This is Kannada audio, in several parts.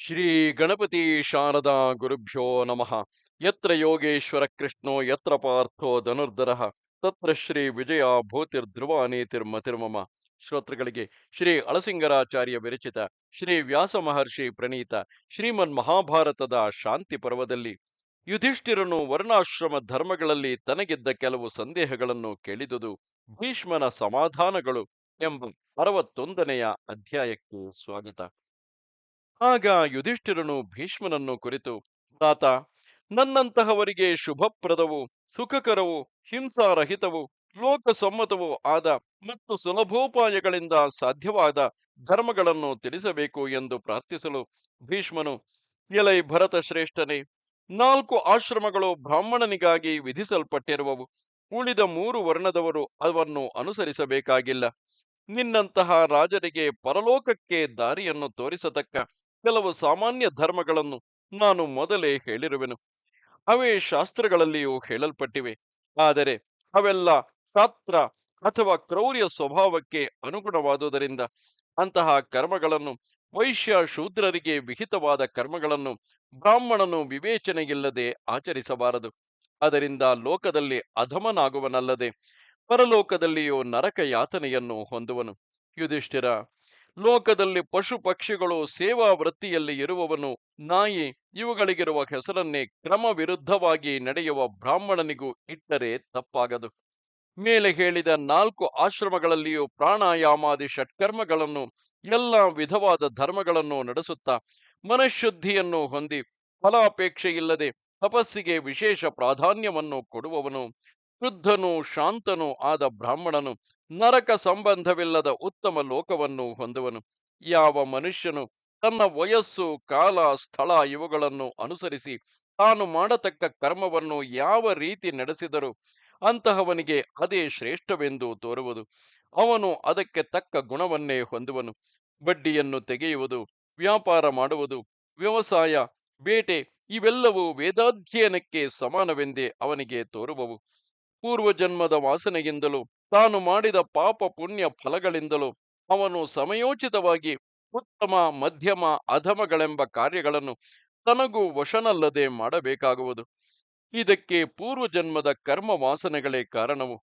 ಶ್ರೀ ಗಣಪತಿ ಶಾರದಾ ಗುರುಭ್ಯೋ ನಮಃ. ಯತ್ರ ಯೋಗೇಶ್ವರ ಕೃಷ್ಣೋ, ಯತ್ರ ಪಾರ್ಥೋ ಧನುರ್ಧರ. ತತ್ರ ಶ್ರೀ ವಿಜಯ ಭೂತಿರ್ಧ್ರುವ ನೀತಿರ್ಮತಿರ್ಮಮ ಶ್ರೋತೃಗಳಿಗೆ ಶ್ರೀ ಅಳಸಿಂಗರಾಚಾರ್ಯ ವಿರಚಿತ, ಶ್ರೀ ವ್ಯಾಸ ಮಹರ್ಷಿ ಪ್ರಣೀತ, ಶ್ರೀಮನ್ ಮಹಾಭಾರತದ ಶಾಂತಿ ಪರ್ವದಲ್ಲಿ ಯುಧಿಷ್ಠಿರನು ವರ್ಣಾಶ್ರಮ ಧರ್ಮಗಳಲ್ಲಿ ತನಗಿದ್ದ ಕೆಲವು ಸಂದೇಹಗಳನ್ನು ಕೇಳಿದುದು ಭೀಷ್ಮನ ಸಮಾಧಾನಗಳು ಎಂಬ ಅರವತ್ತೊಂದನೆಯ ಅಧ್ಯಾಯಕ್ಕೆ ಸ್ವಾಗತ. ಆಗ ಯುಧಿಷ್ಠಿರನು ಭೀಷ್ಮನನ್ನು ಕುರಿತು, ತಾತ, ನನ್ನಂತಹವರಿಗೆ ಶುಭಪ್ರದವು, ಸುಖಕರವು, ಹಿಂಸಾರಹಿತವು, ಲೋಕಸಮ್ಮತವೂ ಆದ ಮತ್ತು ಸುಲಭೋಪಾಯಗಳಿಂದ ಸಾಧ್ಯವಾದ ಧರ್ಮಗಳನ್ನು ತಿಳಿಸಬೇಕು ಎಂದು ಪ್ರಾರ್ಥಿಸಲು ಭೀಷ್ಮನು, ಎಲೈ ಭರತ ಶ್ರೇಷ್ಠನೇ, ನಾಲ್ಕು ಆಶ್ರಮಗಳು ಬ್ರಾಹ್ಮಣನಿಗಾಗಿ ವಿಧಿಸಲ್ಪಟ್ಟಿರುವವು. ಉಳಿದ ಮೂರು ವರ್ಣದವರು ಅವನ್ನು ಅನುಸರಿಸಬೇಕಾಗಿಲ್ಲ. ನಿನ್ನಂತಹ ರಾಜರಿಗೆ ಪರಲೋಕಕ್ಕೆ ದಾರಿಯನ್ನು ತೋರಿಸತಕ್ಕ ಕೆಲವು ಸಾಮಾನ್ಯ ಧರ್ಮಗಳನ್ನು ನಾನು ಮೊದಲೇ ಹೇಳಿರುವೆನು. ಅವೇ ಶಾಸ್ತ್ರಗಳಲ್ಲಿಯೂ ಹೇಳಲ್ಪಟ್ಟಿವೆ. ಆದರೆ ಅವೆಲ್ಲ ಶಾಸ್ತ್ರ ಅಥವಾ ಕ್ರೌರ್ಯ ಸ್ವಭಾವಕ್ಕೆ ಅನುಗುಣವಾದುದರಿಂದ ಅಂತಹ ಕರ್ಮಗಳನ್ನು ವೈಶ್ಯ ಶೂದ್ರರಿಗೆ ವಿಹಿತವಾದ ಕರ್ಮಗಳನ್ನು ಬ್ರಾಹ್ಮಣನು ವಿವೇಚನೆಯಿಲ್ಲದೆ ಆಚರಿಸಬಾರದು. ಅದರಿಂದ ಲೋಕದಲ್ಲಿ ಅಧಮನಾಗುವನಲ್ಲದೆ ಪರಲೋಕದಲ್ಲಿಯೂ ನರಕ ಯಾತನೆಯನ್ನು ಹೊಂದುವನು. ಯುಧಿಷ್ಠಿರ ಲೋಕದಲ್ಲಿ ಪಶು ಪಕ್ಷಿಗಳು ಸೇವಾ ವೃತ್ತಿಯಲ್ಲಿ ಇರುವವನು ನಾಯಿ, ಇವುಗಳಿಗಿರುವ ಹೆಸರನ್ನೇ ಕ್ರಮ ವಿರುದ್ಧವಾಗಿ ನಡೆಯುವ ಬ್ರಾಹ್ಮಣನಿಗೂ ಇಟ್ಟರೆ ತಪ್ಪಾಗದು. ಮೇಲೆ ಹೇಳಿದ ನಾಲ್ಕು ಆಶ್ರಮಗಳಲ್ಲಿಯೂ ಪ್ರಾಣಾಯಾಮಾದಿ ಷಟ್ಕರ್ಮಗಳನ್ನು, ಎಲ್ಲ ವಿಧವಾದ ಧರ್ಮಗಳನ್ನು ನಡೆಸುತ್ತಾ ಮನಃಶುದ್ಧಿಯನ್ನು ಹೊಂದಿ ಫಲಾಪೇಕ್ಷೆಯಿಲ್ಲದೆ ತಪಸ್ಸಿಗೆ ವಿಶೇಷ ಪ್ರಾಧಾನ್ಯವನ್ನು ಕೊಡುವವನು ಶುದ್ಧನೂ ಶಾಂತನೂ ಆದ ಬ್ರಾಹ್ಮಣನು ನರಕ ಸಂಬಂಧವಿಲ್ಲದ ಉತ್ತಮ ಲೋಕವನ್ನು ಹೊಂದುವನು. ಯಾವ ಮನುಷ್ಯನು ತನ್ನ ವಯಸ್ಸು, ಕಾಲ, ಸ್ಥಳ ಇವುಗಳನ್ನು ಅನುಸರಿಸಿ ತಾನು ಮಾಡತಕ್ಕ ಕರ್ಮವನ್ನು ಯಾವ ರೀತಿ ನಡೆಸಿದರೂ ಅಂತಹವನಿಗೆ ಅದೇ ಶ್ರೇಷ್ಠವೆಂದು ತೋರುವುದು. ಅವನು ಅದಕ್ಕೆ ತಕ್ಕ ಗುಣವನ್ನೇ ಹೊಂದುವನು. ಬಡ್ಡಿಯನ್ನು ತೆಗೆಯುವುದು, ವ್ಯಾಪಾರ ಮಾಡುವುದು, ವ್ಯವಸಾಯ, ಬೇಟೆ ಇವೆಲ್ಲವೂ ವೇದಾಧ್ಯಯನಕ್ಕೆ ಸಮಾನವೆಂದೇ ಅವನಿಗೆ ತೋರುವವು. ಪೂರ್ವಜನ್ಮದ ವಾಸನೆಯಿಂದಲೂ ತಾನು ಮಾಡಿದ ಪಾಪ ಪುಣ್ಯ ಫಲಗಳಿಂದಲೂ ಅವನು ಸಮಯೋಚಿತವಾಗಿ ಉತ್ತಮ ಮಧ್ಯಮ ಅಧಮಗಳೆಂಬ ಕಾರ್ಯಗಳನ್ನು ತನಗೂ ವಶನಲ್ಲದೆ ಮಾಡಬೇಕಾಗುವುದು. ಇದಕ್ಕೆ ಪೂರ್ವಜನ್ಮದ ಕರ್ಮ ವಾಸನೆಗಳೇ ಕಾರಣವು.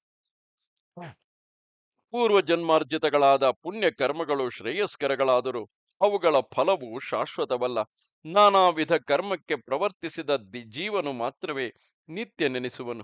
ಪೂರ್ವಜನ್ಮಾರ್ಜಿತಗಳಾದ ಪುಣ್ಯ ಕರ್ಮಗಳು ಶ್ರೇಯಸ್ಕರಗಳಾದರೂ ಅವುಗಳ ಫಲವು ಶಾಶ್ವತವಲ್ಲ. ನಾನಾ ವಿಧ ಕರ್ಮಕ್ಕೆ ಪ್ರವರ್ತಿಸಿದ ಜೀವನು ಮಾತ್ರವೇ ನಿತ್ಯ ನೆನೆಸುವನು